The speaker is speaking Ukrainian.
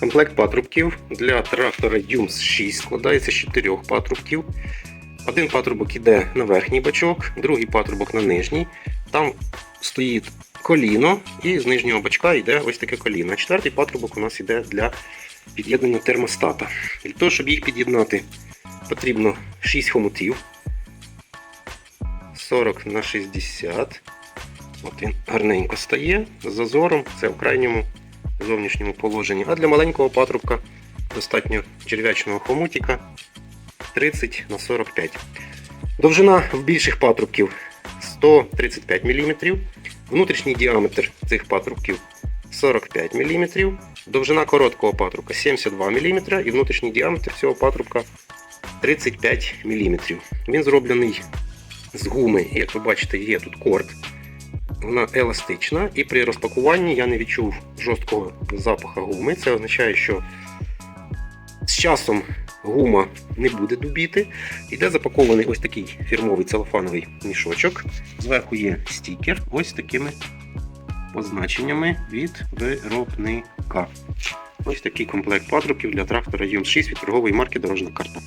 комплект патрубків для трактора Юмс 6 складається з 4 патрубків. Один патрубок йде на верхній бачок, другий патрубок на нижній. Там стоїть коліно, і з нижнього бачка йде ось таке коліно. Четвертий патрубок у нас йде для під'єднання термостата. Для того, щоб їх під'єднати, потрібно 6 хомутів. 40 на 60. От він гарненько стає з зазором, це в крайньому зовнішньому положенні. А для маленького патрубка достатньо черв'ячного хомутика 30 на 45. Довжина в більших патрубків 135 мм. Внутрішній діаметр цих патрубків 45 мм. Довжина короткого патрубка 72 мм і внутрішній діаметр цього патрубка 35 мм. Він зроблений з гуми, як ви бачите, є тут корд. Вона еластична, і при розпакуванні я не відчув жорсткого запаху гуми. Це означає, що з часом гума не буде дубіти. Іде запакований ось такий фірмовий целофановий мішочок. Зверху є стікер ось такими позначеннями від виробника. Ось такий комплект патрубків для трактора ЮМ-6 від торгової марки Дорожна карта.